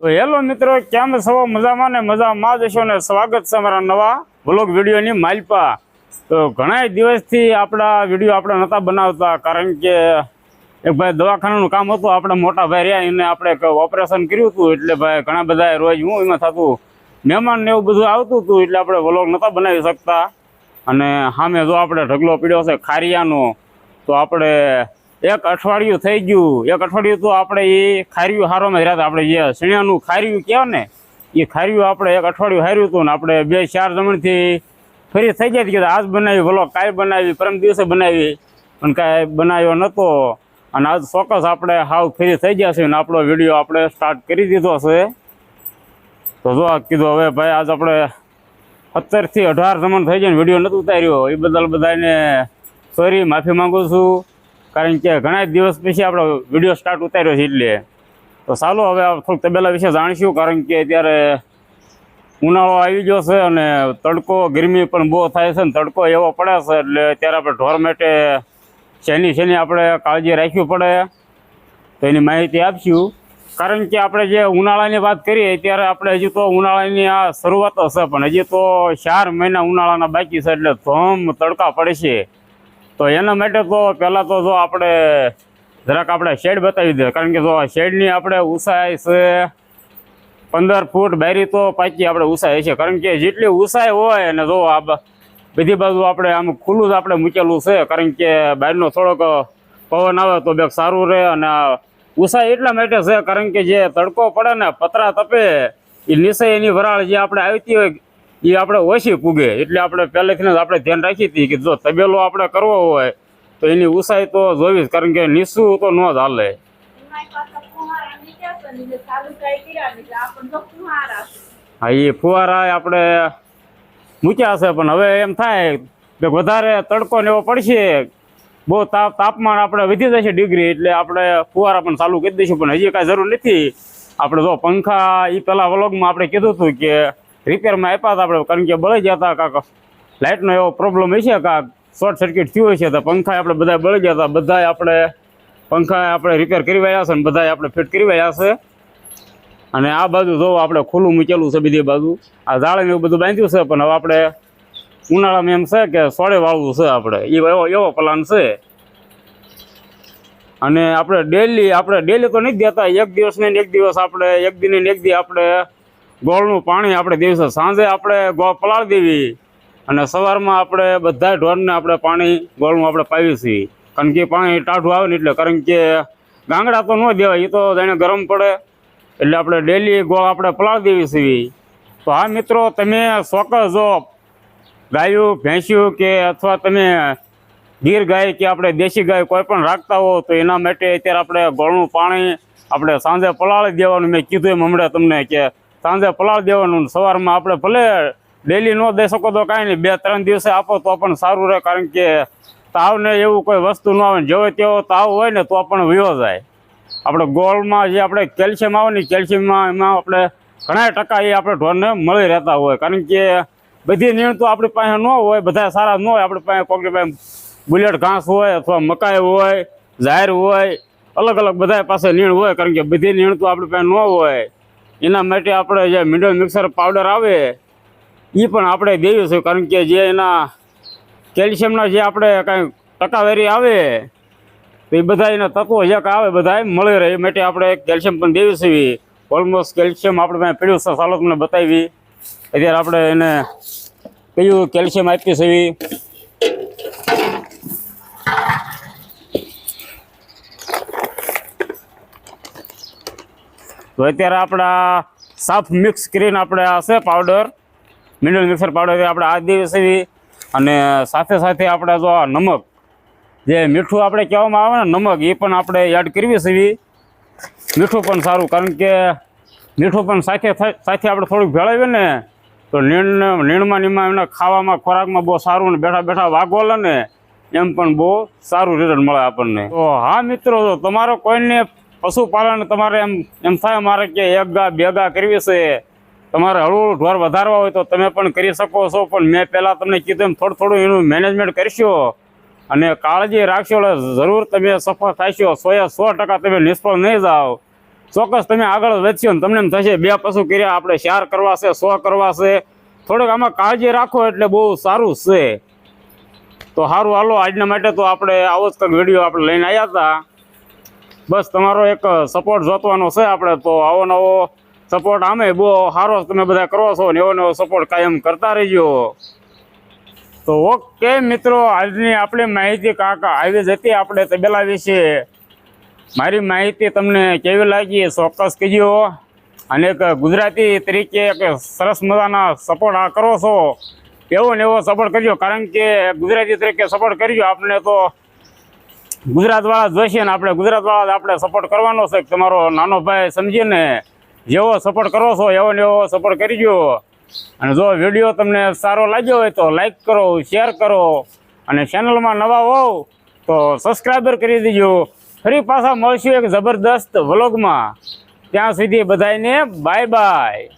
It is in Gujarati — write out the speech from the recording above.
હેલો મિત્રો, કેમ સવો મજામાં ને મજામાં જશો ને? સ્વાગત છે અમારા નવા વ્લોગ વિડીયોની માલપા. તો ઘણા દિવસથી આપણા વીડિયો આપણે નહોતા બનાવતા, કારણ કે એક ભાઈ દવાખાનાનું કામ હતું, આપણે મોટા ભાઈ રહ્યા, એને આપણે ઓપરેશન કર્યું હતું, એટલે ભાઈ ઘણા બધા રોજ હું એમાં થતું, મહેમાન ને એવું બધું આવતું હતું, એટલે આપણે વ્લોગ નહોતા બનાવી શકતા. અને સામે જો આપણે ઢગલો પીડ્યો છે ખારિયાનો, તો આપણે એક અઠવાડિયું થઈ ગયું. એક અઠવાડિયું તો આપણે એ ખાર્યું હારોમાં રહ્યા આપણે જે શણિયાનું ખાર્યું કહેવાય ને, એ ખાર્યું આપણે એક અઠવાડિયું હાર્યું હતું ને આપણે બે ચાર જમણથી ફરી થઈ જાય કે આજ બનાવી, ભલો કાલ બનાવી, પરમ દિવસે બનાવી. પણ કાંઈ બનાવ્યો નહોતો અને આજ ચોક્કસ આપણે હાવ ફરી થઈ ગયા છે ને આપણો વીડિયો આપણે સ્ટાર્ટ કરી દીધો છે. તો જો કીધું, હવે ભાઈ આજ આપણે સત્તરથી અઢાર જમણ થઈ જાય ને વીડિયો નથી ઉતાર્યો. એ બદલ બધાને સોરી માફી માંગુ છું. કારણ કે ઘણા દિવસ પછી આપણો વીડિયો સ્ટાર્ટ ઉતાર્યો છે એટલે. તો ચાલો હવે થોડુંક તબેલા વિશે જાણીશું, કારણ કે અત્યારે ઉનાળો આવી ગયો છે અને તડકો, ગરમી પણ બહુ થાય છે ને તડકો એવો પડે છે એટલે અત્યારે આપણે ઢોર માટે શેની શેની આપણે કાળજી રાખવી પડે, તો એની માહિતી આપશું. કારણ કે આપણે જે ઉનાળાની વાત કરીએ, ત્યારે આપણે હજી તો ઉનાળાની આ શરૂઆત હશે, પણ હજી તો ચાર મહિના ઉનાળાના બાકી છે એટલે ધોમ તડકા પડશે તો એના માટે તો પહેલાં તો જો આપણે જરાક આપણે શેડ બતાવી દઈએ. કારણ કે જો શેડની આપણે ઊંચાઈ છે પંદર ફૂટ, બારી તો પાકી આપણે ઊંચાઈ છે કારણ કે જેટલી ઊંચાઈ હોય અને જો આ બધી બાજુ આપણે આમ ખુલ્લું જ આપણે મૂકેલું છે. કારણ કે બહારનો થોડોક પવન આવે તો બેક સારું રહે અને ઊંચાઈ એટલા માટે છે. કારણ કે જે તડકો પડે ને પતરા તપે એ નીચે એની વરાળ જે આપણે આવતી હોય એ આપણે ઓછી પૂગે એટલે આપણે પહેલેથી આપણે ધ્યાન રાખી હતી કે જો તબેલો આપણે કરવો હોય, તો એની ઉસાઈ તો જોવી જ, કારણ કે નીચું તો ન ચાલુ. હા એ ફુવારા આપણે મૂક્યા છે, પણ હવે એમ થાય કે વધારે તડકો ને એવો પડશે, બહુ તાપ, તાપમાન આપણે વધી જશે ડિગ્રી, એટલે આપણે ફુવારા પણ ચાલુ કરી દઈશું, પણ હજી કાંઈ જરૂર નથી આપણે જો પંખા એ પહેલાં વલોગમાં આપણે કીધું હતું કે રિપેરમાં આપ્યા હતા આપણે, કારણ કે બળી ગયા હતા કાંક. લાઇટનો એવો પ્રોબ્લેમ હશે કાંક શોર્ટ સર્કિટ થયું હશે તો પંખા આપણે બધા બળી ગયા હતા બધાય આપણે પંખા આપણે રિપેર કરી વાળ્યા છે અને બધાય આપણે ફિટ કરી વાળ્યા છે. અને આ બાજુ જો આપણે ખુલ્લું મૂકેલું છે બીજી બાજુ, આ ઝાડ એવું બધું બાંધ્યું છે, પણ હવે આપણે ઉનાળામાં એમ છે કે સોળે વાળવું છે આપણે. એવો એવો પ્લાન છે. અને આપણે ડેલી આપણે ડેલી તો નથી દેતા, એક દિવસ ને એક દિવસ આપણે, એક દિન એક દી આપણે ગોળનું પાણી આપણે દિવસે સાંજે આપણે ગોળ પલાળી દેવી. અને સવારમાં આપણે બધા ઢોરને આપણે પાણી ગોળનું આપણે પાવી છીએ. કારણ કે પાણી ટાઢું આવે ને એટલે, કારણ કે ગાંગડા તો ન દેવાય એ તો જાણે ગરમ પડે. એટલે આપણે ડેલી ગોળ આપણે પલાળી દેવી છીએ. તો હા મિત્રો, તમે ચોક્કસ જો ગાયું, ભેંસ્યું કે અથવા તમે ગીર ગાય કે આપણે દેશી ગાય કોઈ પણ રાખતા હો, તો એના માટે અત્યારે આપણે ગોળનું પાણી આપણે સાંજે પલાળી દેવાનું મેં કીધું એમ હમણાં તમને કે સાંજે પલાળ દેવાનું સવારમાં આપણે ભલે ડેલી ન દઈ શકો તો કાંઈ નહીં, બે ત્રણ દિવસે આપો તો પણ સારું રહે, કારણ કે તાવને એવું કોઈ વસ્તુ ન આવે જેવો તેવો તાવ હોય ને તો પણ વયો જાય. આપણે ગોળમાં જે આપણે કેલ્શિયમ આવે ને, કેલ્શિયમમાં એમાં આપણે ઘણા ટકા એ આપણે ઢોરને મળી રહેતા હોય, કારણ કે બધી નીણ તો આપણી પાસે ન હોય બધા સારા ન હોય, આપણી પાસે કોકની પાસે બુલેટ ઘાસ હોય અથવા મકાઈ હોય ઝાહેર હોય અલગ અલગ બધા પાસે નીણ હોય, કારણ કે બધી નીણ તો આપણી પાસે ન હોય. એના માટે આપણે જે મિનરલ મિક્સર પાવડર આવે એ પણ આપણે દેવું છે. કારણ કે જે એના કેલ્શિયમના જે આપણે કાંઈ ટકાવારી આવે, તો એ બધા એના તત્વો જે આવે બધા મળી રહે. એ માટે આપણે કેલ્શિયમ પણ દેવી છે. ઓલમોસ્ટ કેલ્શિયમ આપણે ત્યાં પીડ્યું છે ચાલો તમને બતાવી. અત્યારે આપણે એને કયું કેલ્શિયમ આપીએ છે તો અત્યારે આપણા સાફ મિક્સ કરીને આપણે આ છે પાવડર મિનરલ મિક્સર પાવડર આપણે આ દેવી છે અને સાથે સાથે આપણે જો આ નમક, જે મીઠું આપણે કહેવામાં આવે ને નમક એ પણ આપણે એડ કરવી છે મીઠું પણ સારું, કારણ કે મીઠું પણ સાથે સાથે આપણે થોડુંક ભેળવીએ ને, તો નીણ, નીણમાં નીમાં એમને ખાવામાં, ખોરાકમાં બહુ સારું ને બેઠા બેઠા વાગો લે ને, એમ પણ બહુ સારું રિઝલ્ટ મળે આપણને. તો હા મિત્રો તમારો કોઈને પશુપાલન તમારે એમ એમ થાય મારે કે એક ગા, બે ગા કરવી છે. તમારે હળવું ઢોર વધારવા હોય તો તમે પણ કરી શકો છો. પણ મેં પહેલાં તમને કીધું એમ થોડું થોડું એનું મેનેજમેન્ટ કરશો. અને કાળજી રાખશો એટલે જરૂર તમે સફળ થશો. સો એ સો ટકા તમે નિષ્ફળ નહીં જાઓ. ચોક્કસ તમે આગળ વધશો ને તમને એમ થશે બે પશુ કર્યા, આપણે ચાર કરવા છે, સો કરવા છે. થોડોક આમાં કાળજી રાખો એટલે બહુ સારું છે. તો સારું હાલો. આજના માટે તો આપણે આવો જ કંઈક વીડિયો આપણે લઈને આવ્યા હતા. બસ તમારો એક સપોર્ટ જોતવાનો છે આપણે તો આવો નવો સપોર્ટ આમે. બહુ સારો તમે બધા કરો છો ને એવો નવો સપોર્ટ કાયમ કરતા રહીજો. તો ઓકે મિત્રો, આજની આપણી માહિતી કાકા આવી જ હતી આપણે તબેલા વિશે. મારી માહિતી તમને કેવી લાગી ચોક્કસ કહેજો અને એક ગુજરાતી તરીકે એક સરસ મજાના સપોર્ટ આ કરો છો. એવો ને એવો સપોર્ટ કરજો. કારણ કે ગુજરાતી તરીકે સપોર્ટ કરજો આપણે તો. ગુજરાતવાળા જોઈશે ને આપણે ગુજરાતવાળા આપણે સપોર્ટ કરવાનો છે. તમારો નાનો ભાઈ સમજીને જેવો સપોર્ટ કરો છો, એવો ને એવો સપોર્ટ કરજો અને જો વીડિયો તમને સારો લાગ્યો હોય તો લાઈક કરો શેર કરો. અને ચેનલમાં નવા હોવ તો સબસ્ક્રાઈબર કરી દેજો. ફરી પાછા મળશું એક જબરદસ્ત વ્લોગમાં ત્યાં સુધી બધાને બાય બાય